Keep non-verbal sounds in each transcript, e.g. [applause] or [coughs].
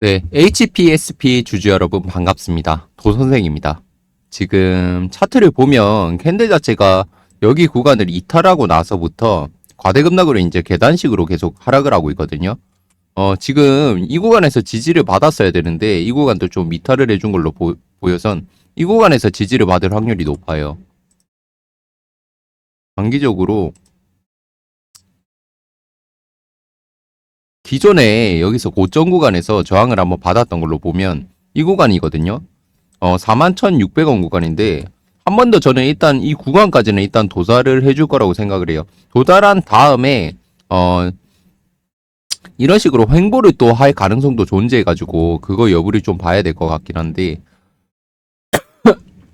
네, HPSP 주주 여러분 반갑습니다. 도선생입니다. 지금 차트를 보면 캔들 자체가 여기 구간을 이탈하고 나서부터 과대급락으로 이제 계단식으로 계속 하락을 하고 있거든요. 어, 지금 이 구간에서 지지를 받았어야 되는데 이 구간도 좀 이탈을 해준 걸로 보, 보여선 이 구간에서 지지를 받을 확률이 높아요. 단기적으로 기존에 여기서 고점 구간에서 저항을 한번 받았던 걸로 보면 이 구간이거든요. 어, 41,600원 구간인데 한 번 더 저는 일단 이 구간까지는 일단 도달을 해줄 거라고 생각을 해요. 도달한 다음에 어 이런 식으로 횡보를 또 할 가능성도 존재해 가지고 그거 여부를 좀 봐야 될 것 같긴 한데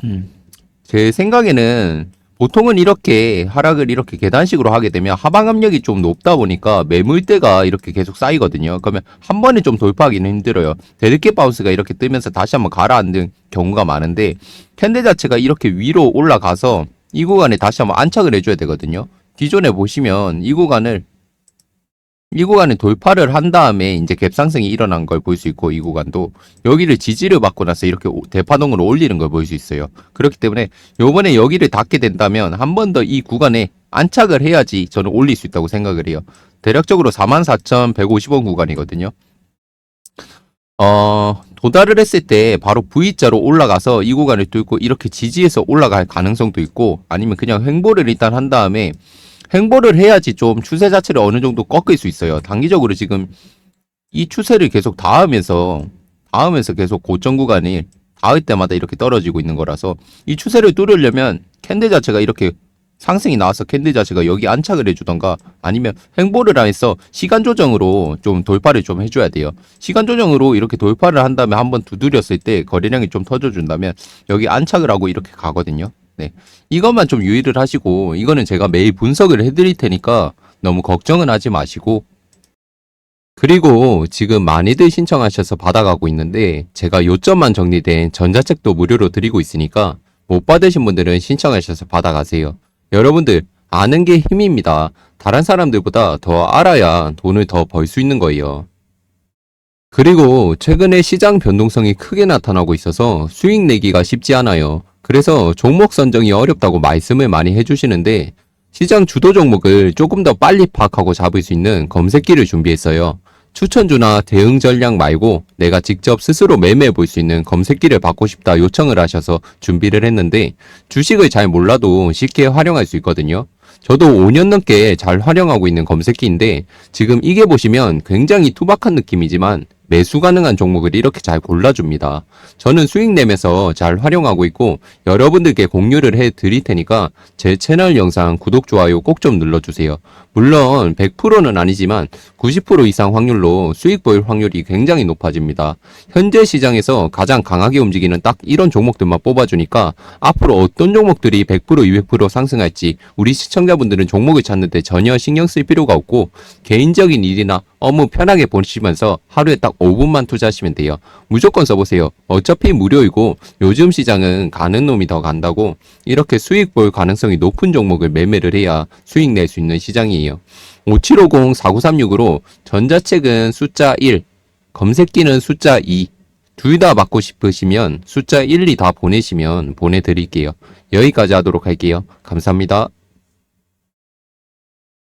음, [coughs] 제 생각에는 보통은 이렇게 하락을 이렇게 계단식으로 하게 되면 하방 압력이 좀 높다 보니까 매물대가 이렇게 계속 쌓이거든요. 그러면 한 번에 좀 돌파하기는 힘들어요. 데드캣 바운스가 이렇게 뜨면서 다시 한번 가라앉는 경우가 많은데 캔들 자체가 이렇게 위로 올라가서 이 구간에 다시 한번 안착을 해줘야 되거든요. 기존에 보시면 이 구간을 이 구간에 돌파를 한 다음에 이제 갭상승이 일어난 걸 볼 수 있고 이 구간도 여기를 지지를 받고 나서 이렇게 오- 대파동으로 올리는 걸 볼 수 있어요. 그렇기 때문에 요번에 여기를 닿게 된다면 한 번 더 이 구간에 안착을 해야지 저는 올릴 수 있다고 생각을 해요. 대략적으로 44,150원 구간이거든요. 어, 도달을 했을 때 바로 V자로 올라가서 이 구간을 뚫고 이렇게 지지해서 올라갈 가능성도 있고 아니면 그냥 횡보를 일단 한 다음에 횡보를 해야지 좀 추세 자체를 어느 정도 꺾을 수 있어요. 단기적으로 지금 이 추세를 계속 닿으면서 닿으면서 계속 고점 구간이 닿을 때마다 이렇게 떨어지고 있는 거라서 이 추세를 뚫으려면 캔들 자체가 이렇게 상승이 나와서 캔들 자체가 여기 안착을 해주던가 아니면 횡보를 해서 시간 조정으로 좀 돌파를 좀 해줘야 돼요. 시간 조정으로 이렇게 돌파를 한 다음에 한번 두드렸을 때 거래량이 좀 터져준다면 여기 안착을 하고 이렇게 가거든요. 네. 이것만 좀 유의를 하시고 이거는 제가 매일 분석을 해드릴 테니까 너무 걱정은 하지 마시고 그리고 지금 많이들 신청하셔서 받아가고 있는데 제가 요점만 정리된 전자책도 무료로 드리고 있으니까 못 받으신 분들은 신청하셔서 받아가세요. 여러분들 아는 게 힘입니다. 다른 사람들보다 더 알아야 돈을 더 벌 수 있는 거예요. 그리고 최근에 시장 변동성이 크게 나타나고 있어서 수익 내기가 쉽지 않아요. 그래서 종목 선정이 어렵다고 말씀을 많이 해주시는데 시장 주도 종목을 조금 더 빨리 파악하고 잡을 수 있는 검색기를 준비했어요. 추천주나 대응 전략 말고 내가 직접 스스로 매매해 볼 수 있는 검색기를 받고 싶다 요청을 하셔서 준비를 했는데 주식을 잘 몰라도 쉽게 활용할 수 있거든요. 저도 5년 넘게 잘 활용하고 있는 검색기인데 지금 이게 보시면 굉장히 투박한 느낌이지만 매수 가능한 종목을 이렇게 잘 골라줍니다. 저는 수익 내면서 잘 활용하고 있고 여러분들께 공유를 해 드릴 테니까 제 채널 영상 구독, 좋아요 꼭 좀 눌러주세요. 물론 100%는 아니지만 90% 이상 확률로 수익 보일 확률이 굉장히 높아집니다. 현재 시장에서 가장 강하게 움직이는 딱 이런 종목들만 뽑아주니까 앞으로 어떤 종목들이 100% 200% 상승할지 우리 시청자분들은 종목을 찾는데 전혀 신경 쓸 필요가 없고 개인적인 일이나 업무 편하게 보시면서 하루에 딱 5분만 투자하시면 돼요. 무조건 써보세요. 어차피 무료이고 요즘 시장은 가는 놈이 더 간다고 이렇게 수익 볼 가능성이 높은 종목을 매매를 해야 수익 낼 수 있는 시장이에요. 5750-4936으로 전자책은 숫자 1, 검색기는 숫자 2, 둘 다 받고 싶으시면 숫자 1, 2 다 보내시면 보내드릴게요. 여기까지 하도록 할게요. 감사합니다.